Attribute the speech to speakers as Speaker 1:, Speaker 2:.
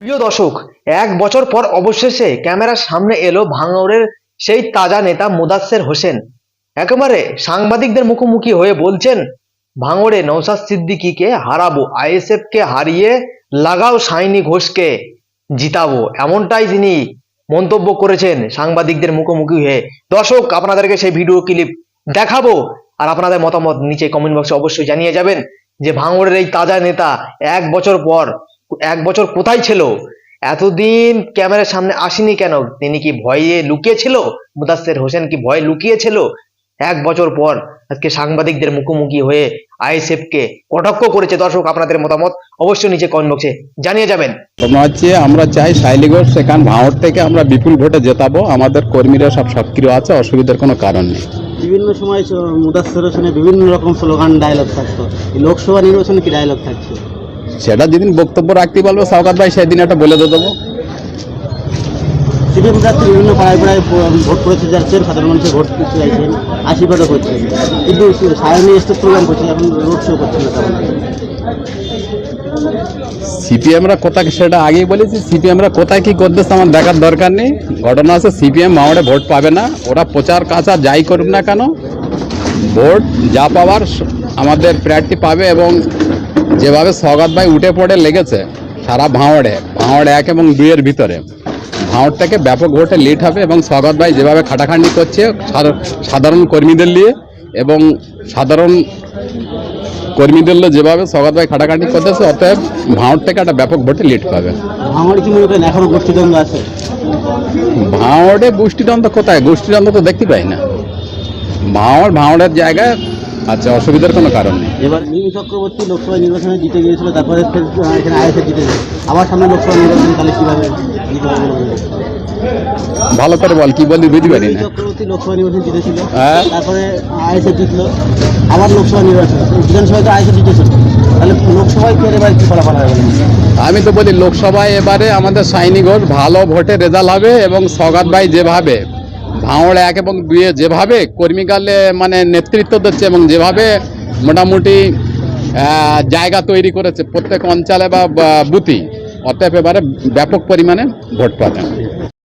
Speaker 1: প্রিয় দর্শক, এক বছর পর অবশেষে ক্যামেরার সামনে এলো ভাঙড়ের সেই তাজা নেতা মোদাচ্ছের হোসেন। একেবারে সাংবাদিকদের মুখোমুখি হয়ে বলছেন, ভাঙড়ে নৌসাদ সিদ্দিকিকে হারাবো আইএসএফ কে হারিয়ে লাগাও সাইনি ঘোষকে, জিতাবো। এমনটাই তিনি মন্তব্য করেছেন সাংবাদিকদের মুখোমুখি হয়ে। দর্শক, আপনাদেরকে সেই ভিডিও ক্লিপ দেখাবো আর আপনাদের মতামত নিচে কমেন্ট বক্সে অবশ্যই জানিয়ে যাবেন যে ভাঙড়ের এই তাজা নেতা এক বছর পর এক বছর কোথায় ছিল? এতদিন ক্যামেরার সামনে আসেনি কেন? তিনি কি ভয়ে লুকিয়েছিল? মুদাসের হোসেন কি ভয়ে লুকিয়েছিল? এক বছর পর আজকে সাংবাদিকদের মুখোমুখি হয়ে আইএসএফ কে কটাক্ষ করেছে দর্শক আপনাদের মতামত অবশ্যই নিচে কমেন্ট বক্সে জানিয়ে যাবেন।
Speaker 2: ঘটনা হচ্ছে আমরা চাই শাইলিগড় সেখান ভাঁড় থেকে আমরা বিপুল ভোটে জেতাবো। আমাদের কর্মীরা সব সক্রিয় আছে অসুবিধার কোনো কারণ নেই।
Speaker 3: বিভিন্ন সময় মুদাসের হোসেনে বিভিন্ন রকম স্লোগান ডায়লগ থাকতো। লোকসভা নির্বাচনে কি ডায়লগ থাকছে?
Speaker 2: সেটা যেদিন বক্তব্য রাখতে পারব সৌকাত ভাই সেদিন একটা বলে দিয়ে দেবো।
Speaker 3: সিপিএম প্রার্থী বিভিন্ন পাড়ায় পাড়ায় ভোট করেছে যাচ্ছেন সাধারণ মানুষের ভোট করতে চাইছেন আশীর্বাদও করছেন কিন্তু সায়নী স্টেজ প্রোগ্রাম করছে এখন রোড শো করছেন না
Speaker 2: সিপিএমরা কোথায় সেটা আগেই বলেছি সিপিএমরা কোথায় কি করতেছে আমার দেখার দরকার নেই। ঘটনা আছে সিপিএম ভাঁড়ে ভোট পাবে না ওরা প্রচার কাছা যাই করুক না কেন ভোট যা পাওয়ার আমাদের প্রার্থী পাবে এবং যেভাবে সগাত ভাই উঠে পড়ে লেগেছে সারা ভাঁড়ে ভাঁড় এক এবং দুইয়ের ভিতরে। ভাঁড় থেকে ব্যাপক ভোটে লিড হবে এবং সগাত ভাই যেভাবে খাটাখাটনি করছে সাধা- সাধারণ কর্মীদের নিয়ে এবং সাধারণ কর্মীদের যেভাবে সগাত ভাই খাটাখাটনি করতেছে অতএব ভাঁড় থেকে একটা ব্যাপক ভোটে লিড পাবে।
Speaker 3: আমার কি মনে করেন এখনও গোষ্ঠীদ্বন্দ্ব আছে?
Speaker 2: ভাঁড়ে গোষ্ঠীদ্বন্দ্ব কোথায়? গোষ্ঠীদ্বন্দ্ব তো দেখতে পাই না। ভাঁড় ভাঁড়ের জায়গায় আচ্ছা অসুবিধার কোনো কারণ নেই।
Speaker 3: এবার মিমি চক্রবর্তী লোকসভা নির্বাচনে জিতে গিয়েছিল তারপরে এখানে আইএসএ জিতেছে। আবার সামনে লোকসভা নির্বাচন তাহলে কীভাবে জিতে বলে?
Speaker 2: ভালো করে বল কি বলবি বুঝতে পারি না।
Speaker 3: চক্রবর্তী লোকসভা নির্বাচন জিতেছিল
Speaker 2: হ্যাঁ।
Speaker 3: তারপরে আইএসএ জিতলো আবার লোকসভা নির্বাচন। বিধানসভায় তো আইএসএ জিতেছিল। তাহলে লোকসভায় ফের এবার কি ফলাফল হবে বলে?
Speaker 2: আমি তো বলি লোকসভায় এবারে আমাদের সাইনি ঘোষ ভালো ভোটে রেজাল্ট হবে এবং সগাত ভাই যেভাবে ভাঁড় এক এবং দুয়ে যেভাবে কর্মীকালে মানে নেতৃত্ব দিচ্ছে এবং যেভাবে মোটামুটি জায়গা তৈরি করেছে প্রত্যেক অঞ্চলে বা বা বুথি অতএব এবারে ব্যাপক পরিমাণে ভোট পাবেন।